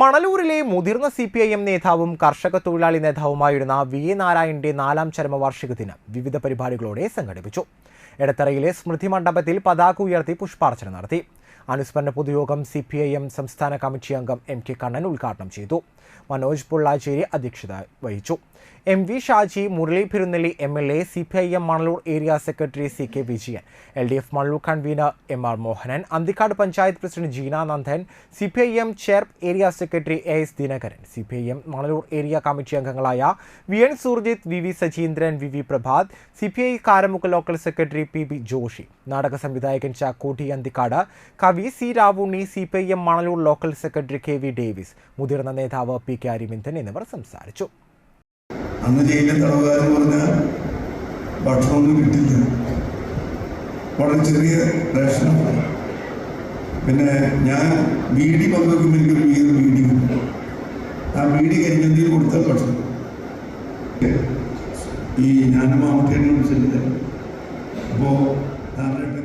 മണലൂരിലെ മുതിർന്ന C P I M നേതാവും കർഷക തൊഴിലാളി നേതാവുമായിരുന്ന വി എ നാരായണന്റെ നാലാം ചരമവാർഷിക ദിനം വിവിധ പരിപാടികളോടെ സംഘടിപ്പിച്ചു. എടത്തറയിലെ സ്മൃതി മണ്ഡപത്തിൽ പതാക ഉയർത്തി പുഷ്പാർച്ചന നടത്തി. അനുസ്മരണ പൊതുയോഗം സി പി ഐ എം സംസ്ഥാന കമ്മിറ്റി അംഗം എം കെ കണ്ണൻ ഉദ്ഘാടനം ചെയ്തു. മനോജ് പൊള്ളാച്ചേരി അധ്യക്ഷത വഹിച്ചു. M V Shaji Murali Perunnelli M L A C P I M Manalur area secretary C K Vijayan L D F Manalur convener M R Mohanan Anthikad panchayat president Jeena Nandan C P I M chair area secretary A S Dinakaran C P I M Manalur area committee അംഗങ്ങളായ V N Surjith V V Sajeendran V V Prabhath C P I Karamukku local secretary P B Joshi നാടക സംവിധായകൻ ചാക്കോട്ടി അന്തിക്കാട് കവി C Ravunni C P I M Manalur local secretary K V Davis മുതിർന്ന നേതാവ് P K അരിവിന്ദൻ എന്നിവർ സംസാരിച്ചു. അന്ന് ജയിലിലെ തടവുകാരെന്ന് പറഞ്ഞാൽ ഭക്ഷണമൊന്നും കിട്ടില്ല വളരെ ചെറിയ റേഷനാണ് പിന്നെ ഞാൻ വീടി പങ്കുവെക്കുമ്പോൾ എനിക്ക് എനിക്കൊരു വീട് ബീഡി ആ വീടി കരിഞ്ഞന്തിയിൽ കൊടുത്ത ഭക്ഷണം. ഈ ഞാനും മാമത്തേനും വിളിച്ചിട്ടില്ല അപ്പോൾ നാലായിട്ട്